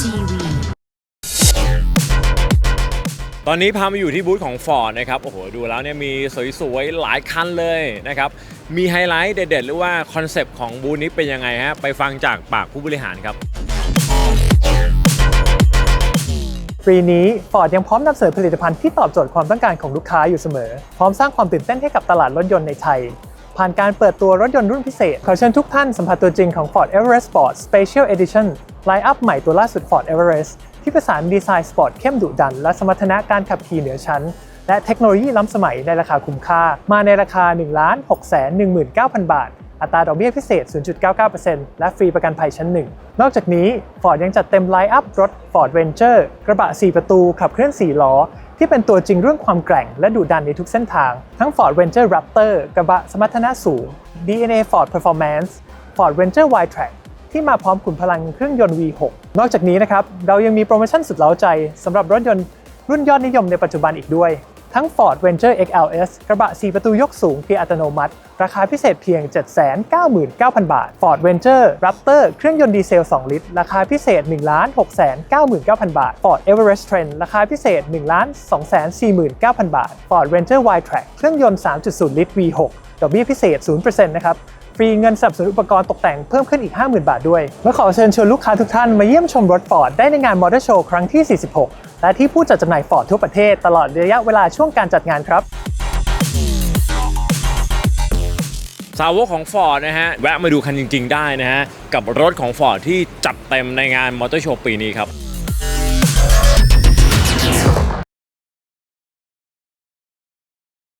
TV ตอนนี้พามาอยู่ที่บูธของ Ford นะครับ โอ้โห ดูแล้วเนี่ยมีสวยๆ หลายคันเลยนะครับ มีไฮไลท์เด็ดๆ หรือว่าคอนเซปต์ของบูธนี้เป็นยังไงฮะ ไปฟังจากปากผู้บริหารครับ ปีนี้ Ford ยังพร้อมนำเสนอผลิตภัณฑ์ที่ตอบโจทย์ความต้องการของลูกค้าอยู่เสมอ พร้อมสร้างความตื่นเต้นให้กับตลาดรถยนต์ในไทย ผ่านการเปิดตัวรถยนต์รุ่นพิเศษ ขอเชิญทุกท่านสัมผัสตัวจริงของ Ford Everest Sport Special Edition ไลน์อัพใหม่ตัวล่าสุด Ford Everest ที่ประสานดีไซน์สปอร์ตเข้มดุดัน และสมรรถนะการขับขี่เหนือชั้น และเทคโนโลยีล้ำสมัยในราคาคุ้มค่า มาในราคา 1 6 1 9 0 0 0 บาท อัตราดอกเบี้ยพิเศษ 0.99%และฟรีประกันภัยชั้นหนึ่งนอกจากนี้ Ford ยังจัดเต็มไลน์อัพรถ Ford Ranger กระบะ 4 ประตูขับเคลื่อน 4 ล้อ ที่เป็นตัวจริงเรื่องความแกร่งและดุดันในทุกเส้นทาง ทั้ง Ford Ranger Raptor กระบะสมรรถนะสูง DNA Ford Performance Ford Ranger Wide-Track ที่มาพร้อมขุนพลังเครื่องยนต์ V6 นอกจากนี้นะครับ เรายังมีโปรโมชั่นสุดเล้าใจสำหรับรถยนต์รุ่นยอดนิยมในปัจจุบันอีกด้วย ทั้ง Ford Ranger XLS กระบะ 4 ประตูยกสูงเกียร์อัตโนมัติ ราคาพิเศษเพียง 799,000 บาท Ford Ranger Raptor เครื่องยนต์ดีเซล 2 ลิตร ราคาพิเศษ 1,699,000 บาท Ford Everest Trend ราคาพิเศษ 1,249,000 บาท Ford Ranger Wide-Track เครื่องยนต์ 3.0 ลิตร V6 ดอกเบี้ยพิเศษ 0%นะครับฟรีเงินสนับสนุนอุปกรณ์ตกแต่งเพิ่มขึ้นอีก 50,000 บาทด้วยและขอเชิญชวนลูกค้าทุกท่านมาเยี่ยมชมรถ Ford ได้ในงานมอเตอร์โชว์ครั้งที่ 46 และที่ผู้จัดจำหน่ายฟอร์ดทั่วประเทศตลอดระยะเวลาช่วงการจัดงานครับ สาวกของ Ford นะฮะ แวะมาดูคันจริง ๆ ได้นะฮะ กับรถของ Ford ที่จัดเต็มในงานมอเตอร์โชว์ปีนี้ครับ